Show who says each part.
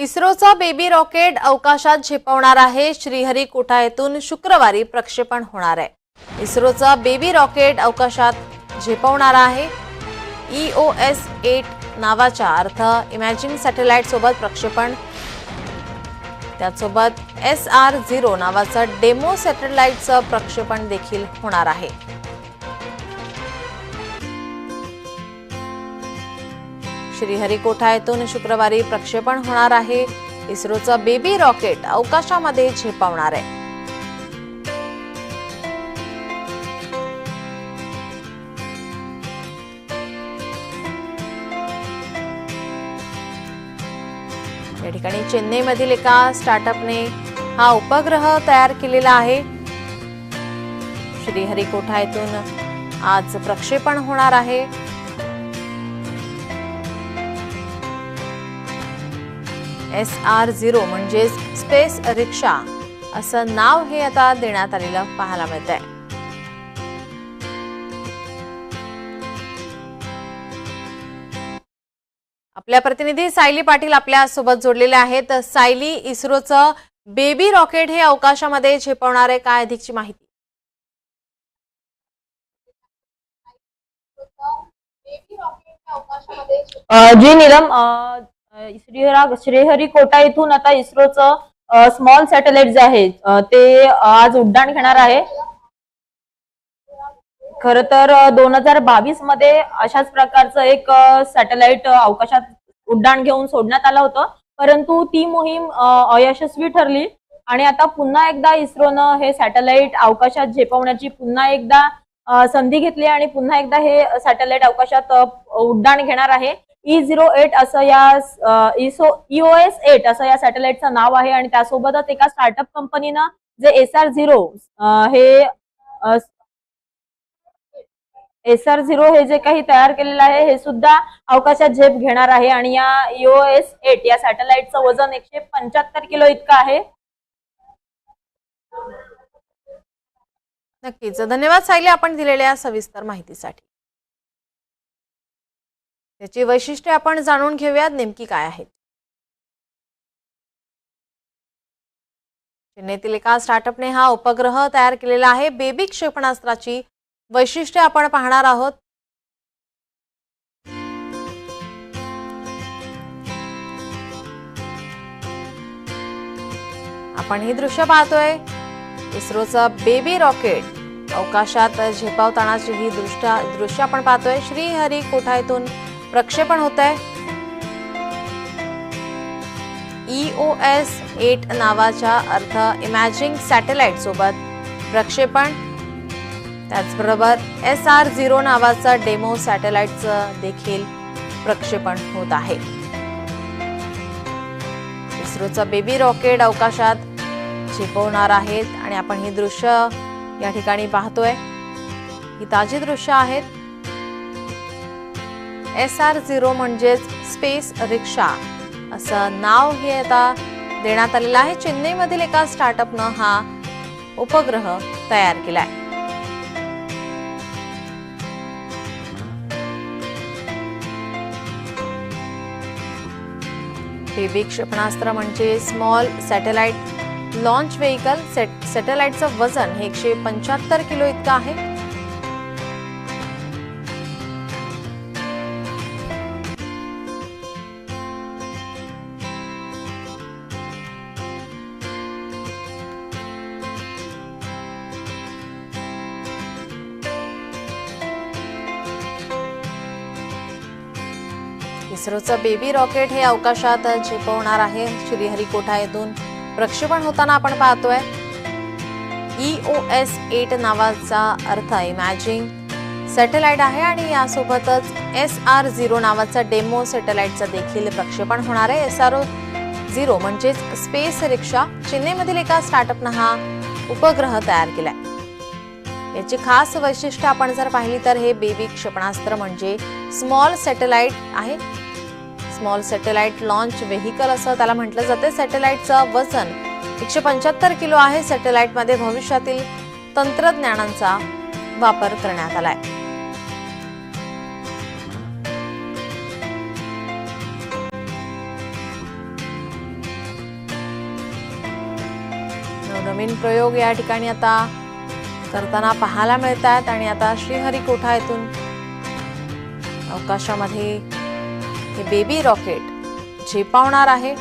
Speaker 1: इस्रोचा baby rocket अवकाशात झेपवणार आहे. श्रीहरिकोटा येथून शुक्रवारी प्रक्षेपण होणार आहे. इस्रोचा बेबी रॉकेट अवकाशात झेपवणार आहे. ई ओ एस एट नावाच्या अर्थ इमॅजिंग सॅटेलाइट सोबत प्रक्षेपण. त्यासोबत एस आर झिरो नावाचं डेमो सॅटेलाइटचं प्रक्षेपण देखील होणार आहे. श्रीहरिकोठा येथून शुक्रवारी प्रक्षेपण होणार आहे. इस्रोचं बेबी रॉकेट अवकाशामध्ये झेपावणार आहे. या ठिकाणी चेन्नईमधील एका स्टार्टअपने हा उपग्रह तयार केलेला आहे. श्रीहरिकोठा येथून आज प्रक्षेपण होणार आहे. एस आर झिरो म्हणजेच स्पेस रिक्षा असं नाव हे आता देण्यात आलेलं पाहायला मिळत आहे आपल्या प्रतिनिधी सायली पाटील आपल्यासोबत जोडलेले आहेत. सायली इस्रोचं बेबी रॉकेट हे अवकाशामध्ये झेपवणार आहे काय अधिकची माहिती?
Speaker 2: जी नीलम श्रीहरा श्रीहरिकोटा इथून आता इस्रोचं स्मॉल सॅटेलाइट जे आहे ते आज उड्डाण घेणार आहे. खर तर दोन हजार बावीसमध्ये अशाच प्रकारचं एक सॅटेलाइट अवकाशात उड्डाण घेऊन सोडण्यात आलं होतं. परंतु ती मोहीम अयशस्वी ठरली. आणि आता पुन्हा एकदा इस्रोनं हे सॅटेलाइट अवकाशात झेपवण्याची पुन्हा एकदा संधी घेतली आणि पुन्हा एकदा हे सॅटेलाइट अवकाशात उड्डाण घेणार आहे. ई झिरो एट असं या इसो ईओएस एट असं या सॅटेलाइटचं नाव आहे आणि त्यासोबतच एका स्टार्टअप कंपनीनं जे एस आर झिरो हे एस आर झिरो हे जे काही तयार केलेलं आहे हे सुद्धा अवकाशात झेप घेणार आहे आणि या ईओएस एट या सॅटेलाइटचं वजन एकशे पंच्याहत्तर किलो इतकं आहे.
Speaker 1: नक्कीच. धन्यवाद सायली आपण दिलेल्या सविस्तर माहितीसाठी. त्याची वैशिष्ट्ये आपण जाणून घेऊयात नेमकी काय आहेत. चेन्नईतील एका स्टार्टअपने हा उपग्रह तयार केलेला आहे. बेबी क्षेपणास्त्राची वैशिष्ट्ये आपण पाहणार आहोत. आपण ही दृश्य पाहतोय. इस्रोचं बेबी रॉकेट अवकाशात झेपावतानाची ही दृष्ट दृश्य आपण पाहतोय. श्रीहरिकोटा येथून प्रक्षेपण होत आहे. ई ओ एस एट नावाच्या अर्थ इमॅजिंग सॅटेलाइट सोबत प्रक्षेपण. त्याचबरोबर एस आर झिरो नावाचा डेमो सॅटेलाइटचं देखील प्रक्षेपण होत आहे. इस्रोचा बेबी रॉकेट अवकाशात झेपवणार आहेत आणि आपण ही दृश्य या ठिकाणी पाहतोय. ही ताजी दृश्य आहेत. एस आर झिरो म्हणजेच स्पेस रिक्षा. असं नाव हे आता देण्यात आलेलं आहे. चेन्नईमधील एका स्टार्टअपनं हा उपग्रह तयार केला आहे बेबी क्षेपणास्त्र म्हणजे स्मॉल सॅटेलाइट लॉन्च व्हेकल सेट सॅटेलाइटचं वजन हे एकशे पंच्याहत्तर किलो इतकं आहे. इस्रोचं बेबी रॉकेट हे अवकाशात झेपवणार आहे. श्रीहरिकोटा येथून प्रक्षेपण होताना आपण पाहतोय. ई ओ एस एट नावाचा अर्थ इमॅजिंग सॅटेलाइट आहे आणि यासोबतच एस आर झिरो नावाचा डेमो सॅटेलाइटचं देखील प्रक्षेपण होणार आहे. एस आर ओ झिरो म्हणजेच स्पेस रिक्षा. चेन्नईमधील एका स्टार्टअपनं हा उपग्रह तयार केलाय. याची खास वैशिष्ट्य आपण जर पाहिली तर हे बेबी क्षेपणास्त्र म्हणजे स्मॉल सॅटेलाइट आहे. स्मॉल सॅटेलाइट लॉन्च व्हेकल असं त्याला म्हटलं जाते. सॅटेलाइटचं वजन एकशे पंच्याहत्तर किलो आहे. सॅटेलाइटमध्ये भविष्यातील तंत्रज्ञानांचा वापर करण्यात आलाय. नवनवीन प्रयोग या ठिकाणी आता करताना पाहायला मिळत आहेत आणि आता श्रीहरिकोठा येथून? अवकाशामध्ये हे बेबी रॉकेट झेपावणार आहे.